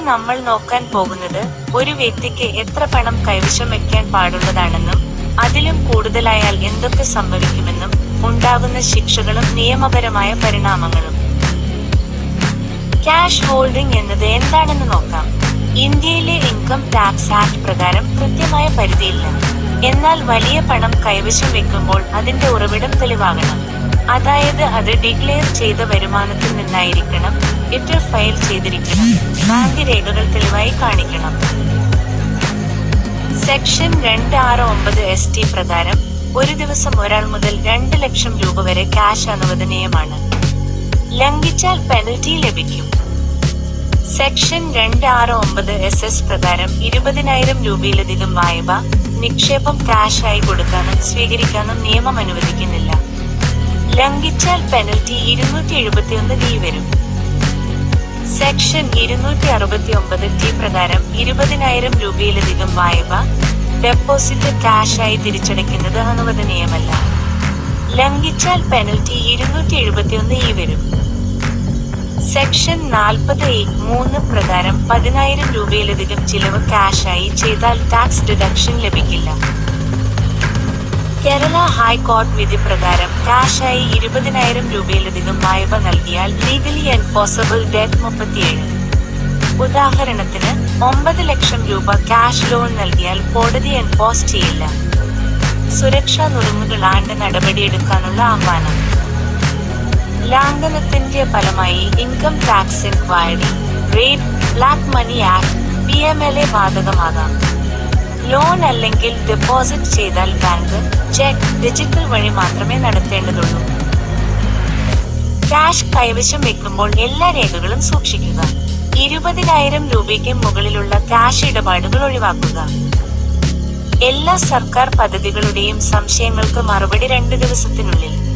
നമ്മൾ നോക്കാൻ പോകുന്നത് ഒരു വ്യക്തിക്ക് എത്ര പണം കൈവശം വെക്കാൻ പാടുള്ളതാണെന്നും അതിലും കൂടുതലായാൽ എന്തൊക്കെ സംഭവിക്കുമെന്നും ഉണ്ടാകുന്ന ശിക്ഷകളും നിയമപരമായ പരിണാമങ്ങളും. ക്യാഷ് ഹോൾഡിംഗ് എന്നത് എന്താണെന്ന് നോക്കാം. ഇന്ത്യയിലെ ഇൻകം ടാക്സ് ആക്ട് പ്രകാരം കൃത്യമായ പരിധിയില്ല. എന്നാൽ വലിയ പണം കൈവശം വെക്കുമ്പോൾ അതിന്റെ ഉറവിടം തെളിവാകണം. അതായത് അത് ഡിക്ലെയർ ചെയ്ത വരുമാനത്തിൽ നിന്നായിരിക്കണം. ഇറ്റർ ഫയൽ ചെയ്തിരിക്കണം. ബാങ്ക് രേഖകൾ തെളിവായി കാണിക്കണം. സെക്ഷൻ രണ്ട് ആറ് ഒമ്പത് എസ് ടി പ്രകാരം ഒരു ദിവസം ഒരാൾ മുതൽ രണ്ട് ലക്ഷം രൂപ വരെ ക്യാഷ് അനുവദനീയമാണ്. ലംഘിച്ചാൽ പെനൽറ്റി ലഭിക്കും. സെക്ഷൻ രണ്ട് ആറ് ഒമ്പത് എസ് എസ് പ്രകാരം ഇരുപതിനായിരം രൂപയിലധികം വായ്പ നിക്ഷേപം ക്യാഷായി കൊടുക്കാനും സ്വീകരിക്കാനും നിയമം അനുവദിക്കുന്നില്ല. ലംഘിച്ചാൽ പെനൽറ്റി ഇരുന്നൂറ്റി എഴുപത്തിയൊന്ന് ഡി വരും. സെക്ഷൻ ഇരുന്നൂറ്റി അറുപത്തി ഒമ്പത് ടി പ്രകാരം ഇരുപതിനായിരം രൂപയിലധികം വായ്പ ഡെപ്പോസിറ്റ് ക്യാഷ് ആയി തിരിച്ചടയ്ക്കുന്നത് അനുവദനീയമല്ല. ലംഘിച്ചാൽ പെനൽറ്റി ഇരുന്നൂറ്റി എഴുപത്തിയൊന്ന് ഇ വരും. സെക്ഷൻ നാൽപ്പത് എ മൂന്ന് പ്രകാരം പതിനായിരം രൂപയിലധികം ചിലവ് ക്യാഷായി ചെയ്താൽ ടാക്സ് ഡിഡക്ഷൻ ലഭിക്കില്ല. കേരള ഹൈക്കോടതി വിധി പ്രകാരം ക്യാഷായി ഇരുപതിനായിരം രൂപയിലധികം വായ്പ നൽകിയാൽ ലീഗലി എൻഫോഴ്സബിൾ ഡെറ്റ് മുപ്പത്തിയേഴ്. ഉദാഹരണത്തിന് ഒമ്പത് ലക്ഷം രൂപ ക്യാഷ് ലോൺ നൽകിയാൽ കോടതി എൻഫോഴ്സ് ചെയ്യില്ല. സുരക്ഷാ നുറുങ്ങുകളാണ്ട് നടപടിയെടുക്കാനുള്ള ആഹ്വാനം. ലാംഘനത്തിന്റെ ഫലമായി income tax inquiry rate black money act P M L A ബാധകമാകാം. Loan അല്ലെങ്കിൽ ഡെപ്പോസിറ്റ് ചെയ്താൽ ബാങ്ക് ചെക്ക് ഡിജിറ്റൽ വഴി മാത്രമേ നടത്തേണ്ടതുള്ളൂ. ക്യാഷ് കൈവശം വെക്കുമ്പോൾ എല്ലാ രേഖകളും സൂക്ഷിക്കുക. ഇരുപതിനായിരം രൂപയ്ക്ക് മുകളിലുള്ള ക്യാഷ് ഇടപാടുകൾ ഒഴിവാക്കുക. എല്ലാ സർക്കാർ പദ്ധതികളുടെയും സംശയങ്ങൾക്ക് മറുപടി രണ്ട് ദിവസത്തിനുള്ളിൽ.